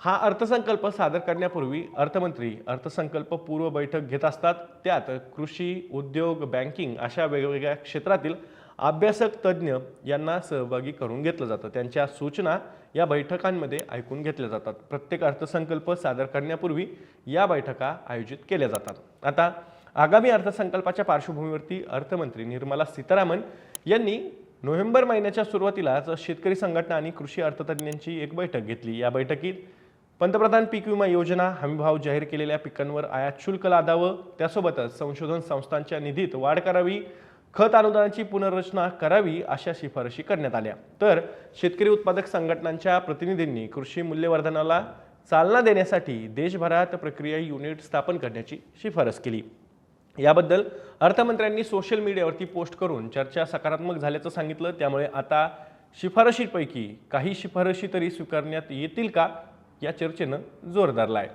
हा अर्थसंकल्प सादर करण्यापूर्वी अर्थमंत्री अर्थसंकल्प पूर्व बैठक घेत असतात. त्यात कृषी उद्योग बँकिंग अशा वेगवेगळ्या क्षेत्रातील अभ्यासक तज्ज्ञ यांना सहभागी करून घेतलं जातं. त्यांच्या सूचना या बैठकांमध्ये ऐकून घेतल्या जातात. प्रत्येक अर्थसंकल्प सादर करण्यापूर्वी या बैठका आयोजित केल्या जातात. आता आगामी अर्थसंकल्पाच्या पार्श्वभूमीवरती अर्थमंत्री निर्मला सीतारामन यांनी नोव्हेंबर महिन्याच्या सुरुवातीलाच शेतकरी संघटना आणि कृषी अर्थतज्ञांची एक बैठक घेतली. या बैठकीत पंतप्रधान पीक विमा योजना हमीभाव जाहीर केलेल्या पिकांवर आयात शुल्क लादावं त्यासोबतच संशोधन संस्थांच्या निधीत वाढ करावी खत अनुदानाची पुनर्रचना करावी अशा शिफारशी करण्यात आल्या. तर शेतकरी उत्पादक संघटनांच्या प्रतिनिधींनी कृषी मूल्यवर्धनाला चालना देण्यासाठी देशभरात प्रक्रिया युनिट स्थापन करण्याची शिफारस केली. याबद्दल अर्थमंत्र्यांनी सोशल मीडियावरती पोस्ट करून चर्चा सकारात्मक झाल्याचं सांगितलं. त्यामुळे आता शिफारशींपैकी काही शिफारशी तरी स्वीकारण्यात येतील का? या चर्चेनं जोर धरला आहे